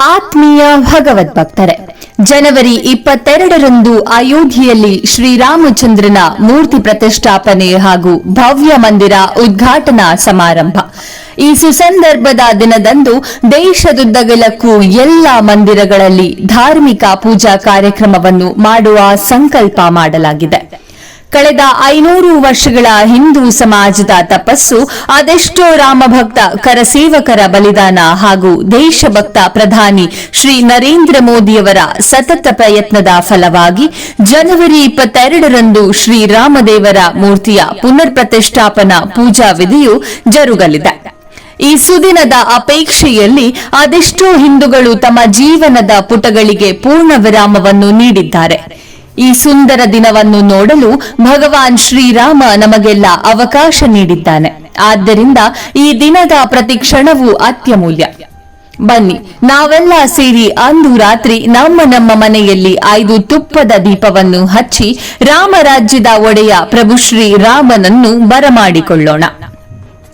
ಆತ್ಮೀಯ ಭಗವದ್ ಭಕ್ತರೆ ಜನವರಿ ಇಪ್ಪತ್ತೆರಡರಂದು ಅಯೋಧ್ಯೆಯಲ್ಲಿ ಶ್ರೀರಾಮಚಂದ್ರನ ಮೂರ್ತಿ ಪ್ರತಿಷ್ಠಾಪನೆ ಹಾಗೂ ಭವ್ಯ ಮಂದಿರ ಉದ್ಘಾಟನಾ ಸಮಾರಂಭ. ಈ ಸುಸಂದರ್ಭದ ದಿನದಂದು ದೇಶದುದ್ದಗಲಕ್ಕೂ ಎಲ್ಲ ಮಂದಿರಗಳಲ್ಲಿ ಧಾರ್ಮಿಕ ಪೂಜಾ ಕಾರ್ಯಕ್ರಮವನ್ನು ಮಾಡುವ ಸಂಕಲ್ಪ ಮಾಡಲಾಗಿದೆ. ಕಳೆದ ಐನೂರು ವರ್ಷಗಳ ಹಿಂದೂ ಸಮಾಜದ ತಪಸ್ಸು ಅದೆಷ್ಟೋ ರಾಮಭಕ್ತ, ಕರಸೇವಕರ ಬಲಿದಾನ ಹಾಗೂ ದೇಶಭಕ್ತ ಪ್ರಧಾನಿ ಶ್ರೀ ನರೇಂದ್ರ ಮೋದಿಯವರ ಸತತ ಪ್ರಯತ್ನದ ಫಲವಾಗಿ ಜನವರಿ ಇಪ್ಪತ್ತೆರಡರಂದು ಶ್ರೀರಾಮದೇವರ ಮೂರ್ತಿಯ ಪುನರ್ ಪ್ರತಿಷ್ಠಾಪನಾ ಪೂಜಾ ವಿಧಿಯು ಜರುಗಲಿದೆ. ಈ ಸುದಿನದ ಅಪೇಕ್ಷೆಯಲ್ಲಿ ಅದೆಷ್ಟೋ ಹಿಂದೂಗಳು ತಮ್ಮ ಜೀವನದ ಪುಟಗಳಿಗೆ ಪೂರ್ಣ ವಿರಾಮವನ್ನು ನೀಡಿದ್ದಾರೆ. ಈ ಸುಂದರ ದಿನವನ್ನು ನೋಡಲು ಭಗವಾನ್ ಶ್ರೀರಾಮ ನಮಗೆಲ್ಲ ಅವಕಾಶ ನೀಡಿದ್ದಾನೆ. ಆದ್ದರಿಂದ ಈ ದಿನದ ಪ್ರತಿ ಕ್ಷಣವೂ ಅತ್ಯಮೂಲ್ಯ. ಬನ್ನಿ, ನಾವೆಲ್ಲ ಸೇರಿ ಅಂದು ರಾತ್ರಿ ನಮ್ಮ ನಮ್ಮ ಮನೆಯಲ್ಲಿ ಐದು ತುಪ್ಪದ ದೀಪವನ್ನು ಹಚ್ಚಿ ರಾಮರಾಜ್ಯದ ಒಡೆಯ ಪ್ರಭು ಶ್ರೀ ರಾಮನನ್ನು ಬರಮಾಡಿಕೊಳ್ಳೋಣ.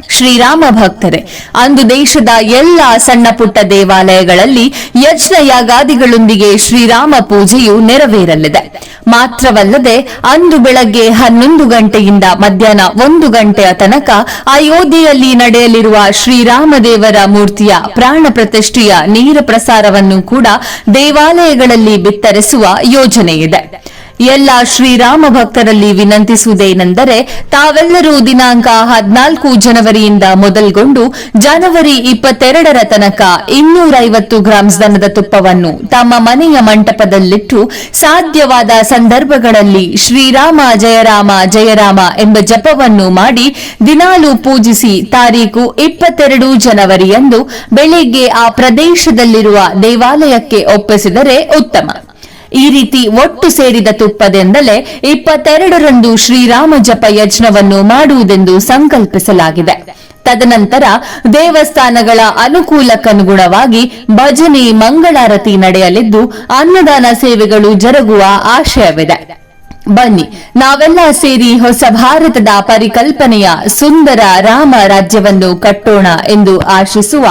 ಶ್ರೀರಾಮ ಭಕ್ತರೇ. ಅಂದು ದೇಶದ ಎಲ್ಲ ಸಣ್ಣ ಪುಟ್ಟ ದೇವಾಲಯಗಳಲ್ಲಿ ಯಜ್ಞ ಯಾಗಾದಿಗಳೊಂದಿಗೆ ಶ್ರೀರಾಮ ಪೂಜೆಯು ನೆರವೇರಲಿದೆ. ಮಾತ್ರವಲ್ಲದೆ ಅಂದು ಬೆಳಗ್ಗೆ ಹನ್ನೊಂದು ಗಂಟೆಯಿಂದ ಮಧ್ಯಾಹ್ನ ಒಂದು ಗಂಟೆಯ ತನಕ ಅಯೋಧ್ಯೆಯಲ್ಲಿ ನಡೆಯಲಿರುವ ಶ್ರೀರಾಮದೇವರ ಮೂರ್ತಿಯ ಪ್ರಾಣ ಪ್ರತಿಷ್ಠೆಯ ನೀರ ಪ್ರಸಾರವನ್ನು ಕೂಡ ದೇವಾಲಯಗಳಲ್ಲಿ ಬಿತ್ತರಿಸುವ ಯೋಜನೆಯಿದೆ. ಎಲ್ಲ ಶ್ರೀರಾಮ ಭಕ್ತರಲ್ಲಿ ವಿನಂತಿಸುವುದೇನೆಂದರೆ ತಾವೆಲ್ಲರೂ ದಿನಾಂಕ ಹದಿನಾಲ್ಕು ಜನವರಿಯಿಂದ ಮೊದಲ್ಗೊಂಡು ಜನವರಿ ಇಪ್ಪತ್ತೆರಡರ ತನಕ ಇನ್ನೂರೈವತ್ತು ಗ್ರಾಂಸ್ ದನದ ತುಪ್ಪವನ್ನು ತಮ್ಮ ಮನೆಯ ಮಂಟಪದಲ್ಲಿಟ್ಟು ಸಾಧ್ಯವಾದ ಸಂದರ್ಭಗಳಲ್ಲಿ ಶ್ರೀರಾಮ ಜಯರಾಮ ಜಯರಾಮ ಎಂಬ ಜಪವನ್ನು ಮಾಡಿ ದಿನಾಲು ಪೂಜಿಸಿ ತಾರೀಕು ಇಪ್ಪತ್ತೆರಡು ಜನವರಿಯಂದು ಬೆಳಿಗ್ಗೆ ಆ ಪ್ರದೇಶದಲ್ಲಿರುವ ದೇವಾಲಯಕ್ಕೆ ಒಪ್ಪಿಸಿದರೆ ಉತ್ತಮ. ಈ ರೀತಿ ಒಟ್ಟು ಸೇರಿದ ತುಪ್ಪದೆಂದಲೇ ಇಪ್ಪತ್ತೆರಡರಂದು ಶ್ರೀರಾಮ ಜಪ ಯಜ್ಞವನ್ನು ಮಾಡುವುದೆಂದು ಸಂಕಲ್ಪಿಸಲಾಗಿದೆ. ತದನಂತರ ದೇವಸ್ಥಾನಗಳ ಅನುಕೂಲಕ್ಕನುಗುಣವಾಗಿ ಭಜನೆ ಮಂಗಳಾರತಿ ನಡೆಯಲಿದ್ದು, ಅನ್ನದಾನ ಸೇವೆಗಳು ಜರುಗುವ ಆಶಯವಿದೆ. ಬನ್ನಿ, ನಾವೆಲ್ಲ ಸೇರಿ ಹೊಸ ಭಾರತದ ಪರಿಕಲ್ಪನೆಯ ಸುಂದರ ರಾಮ ರಾಜ್ಯವನ್ನು ಕಟ್ಟೋಣ ಎಂದು ಆಶಿಸುವ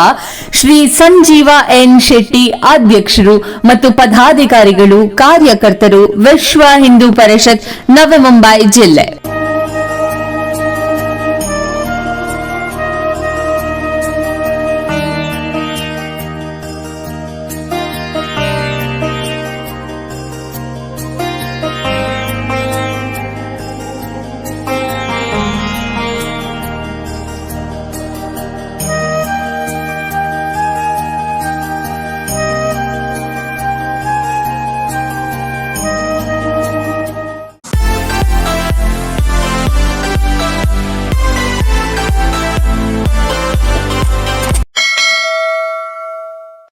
ಶ್ರೀ ಸಂಜೀವ ಎನ್ ಶೆಟ್ಟಿ ಅಧ್ಯಕ್ಷರು ಮತ್ತು ಪದಾಧಿಕಾರಿಗಳು ಕಾರ್ಯಕರ್ತರು ವಿಶ್ವ ಹಿಂದೂ ಪರಿಷತ್ ನವಮುಂಬೈ ಜಿಲ್ಲೆ.